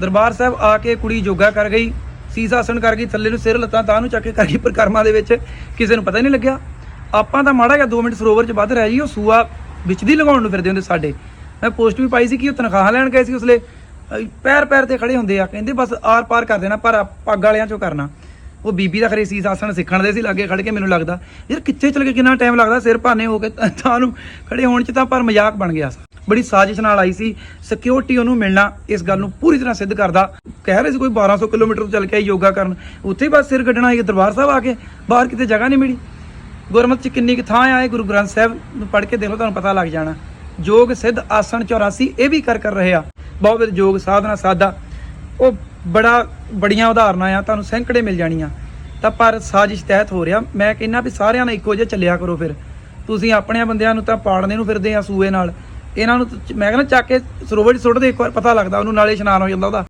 ਦਰਬਾਰ ਸਾਹਿਬ ਆ ਕੇ ਕੁੜੀ ਯੋਗਾ ਕਰ ਗਈ, ਸੀਸ ਆਸਣ ਕਰ ਗਈ, ਥੱਲੇ ਨੂੰ ਸਿਰ ਲੱਤਾਂ, ਤਾਂ ਨੂੰ ਚੱਕ ਕੇ ਕਰ ਗਈ ਪਰਿਕਰਮਾ ਦੇ ਵਿੱਚ, ਕਿਸੇ ਨੂੰ ਪਤਾ ਹੀ ਨਹੀਂ ਲੱਗਿਆ। ਆਪਾਂ ਤਾਂ ਮਾੜਾ ਜਿਹਾ 2 ਮਿੰਟ ਸਰੋਵਰ 'ਚ ਵੱਧ ਰਹਿ ਜੀ ਉਹ ਸੂਆ ਵਿੱਚ ਦੀ ਲਗਾਉਣ ਨੂੰ ਫਿਰਦੇ ਹੁੰਦੇ ਸਾਡੇ। ਮੈਂ ਪੋਸਟ ਵੀ ਪਾਈ ਸੀ ਕਿ ਉਹ ਤਨਖਾਹ ਲੈਣ ਗਏ ਸੀ ਉਸਲੇ। ਪੈਰ ਪੈਰ ਤੇ ਖੜੇ ਹੁੰਦੇ ਆ, ਕਹਿੰਦੇ ਬਸ ਆਰ ਪਾਰ ਕਰ ਦੇਣਾ, ਪਰ ਪੱਗ ਵਾਲਿਆਂ ਚੋਂ ਕਰਨਾ। ਉਹ ਬੀਬੀ ਦਾ ਖਰੇ ਸੀਸ ਆਸਣ ਸਿੱਖਣ ਦੇ ਸੀ, ਲਾਗੇ ਖੜ ਕੇ ਮੈਨੂੰ ਲੱਗਦਾ, ਯਾਰ ਕਿੱਥੇ ਚਲ ਕੇ ਕਿੰਨਾ ਟਾਈਮ ਲੱਗਦਾ ਸਿਰ ਭਾਨੇ ਹੋ ਕੇ ਤਾਂ- ਤਾਂ ਨੂੰ ਖੜੇ ਹੋਣ ਚ ਤਾਂ ਪਰ ਮਜ਼ਾਕ ਬਣ ਗਿਆ ਸੀ। ਬੜੀ ਸਾਜ਼ਿਸ਼ ਨਾਲ ਆਈ ਸੀ। ਸਿਕਿਉਰਿਟੀ ਉਹਨੂੰ ਮਿਲਣਾ ਇਸ ਗੱਲ ਨੂੰ ਪੂਰੀ ਤਰ੍ਹਾਂ ਸਿੱਧ ਕਰਦਾ। ਕਹਿ ਰਹੇ ਸੀ ਕੋਈ 1200 ਕਿਲੋਮੀਟਰ ਤੋਂ ਚੱਲ ਕੇ ਆਈ ਯੋਗਾ ਕਰਨ। ਉੱਥੇ ਬਸ ਸਿਰ ਕੱਢਣਾ ਹੈ ਦਰਬਾਰ ਸਾਹਿਬ ਆ ਕੇ ਬਾਹਰ ਕਿਤੇ ਜਗ੍ਹਾ ਨਹੀਂ ਮਿਲੀ। ਗੁਰਮਤਿ ਚ ਕਿੰਨੀ ਕੁ ਥਾਂ ਆਏ ਗੁਰੂ ਗ੍ਰੰਥ ਸਾਹਿਬ ਨੂੰ ਪੜ੍ਹ ਕੇ ਦੇਖੋ ਤੁਹਾਨੂੰ ਪਤਾ ਲੱਗ ਜਾਣਾ। ਯੋਗ ਸਿੱਧ, ਆਸਣ 84 ਇਹ ਵੀ ਕਰ ਕਰ ਰਹੇ ਆ। ਬਹੁਤ ਵਧੀਆ ਯੋਗ ਸਾਧਨਾ, ਸਾਦਾ। ਉਹ ਬੜਾ ਬੜੀਆਂ ਉਦਾਹਰਨਾਂ ਆ, ਤੁਹਾਨੂੰ ਸੈਂਕੜੇ ਮਿਲ ਜਾਣੀਆਂ। ਤਾਂ ਪਰ ਸਾਜ਼ਿਸ਼ ਤਹਿਤ ਹੋ ਰਿਹਾ। ਮੈਂ ਕਹਿੰਨਾ ਵੀ ਸਾਰਿਆਂ ਨਾਲ ਇੱਕੋ ਜਿਹਾ ਚੱਲਿਆ ਕਰੋ ਫਿਰ। ਤੁਸੀਂ ਆਪਣੇ ਬੰਦਿਆਂ ਨੂੰ ਤਾਂ ਪਾੜਨੇ ਨੂੰ ਫਿਰਦੇ ਆ ਸੂਏ ਨਾਲ। ਇਹਨਾਂ ਨੂੰ ਤਾਂ ਚ- ਮੈਂ ਕਹਿੰਦਾ ਚੱਕ ਕੇ ਸਰੋਵਰ 'ਚ ਸੁੱਟ ਦੇ, ਇੱਕ ਵਾਰ ਪਤਾ ਲੱਗਦਾ ਉਹਨੂੰ, ਨਾਲੇ ਇਸ਼ਨਾਨ ਹੋ ਜਾਂਦਾ ਉਹਦਾ।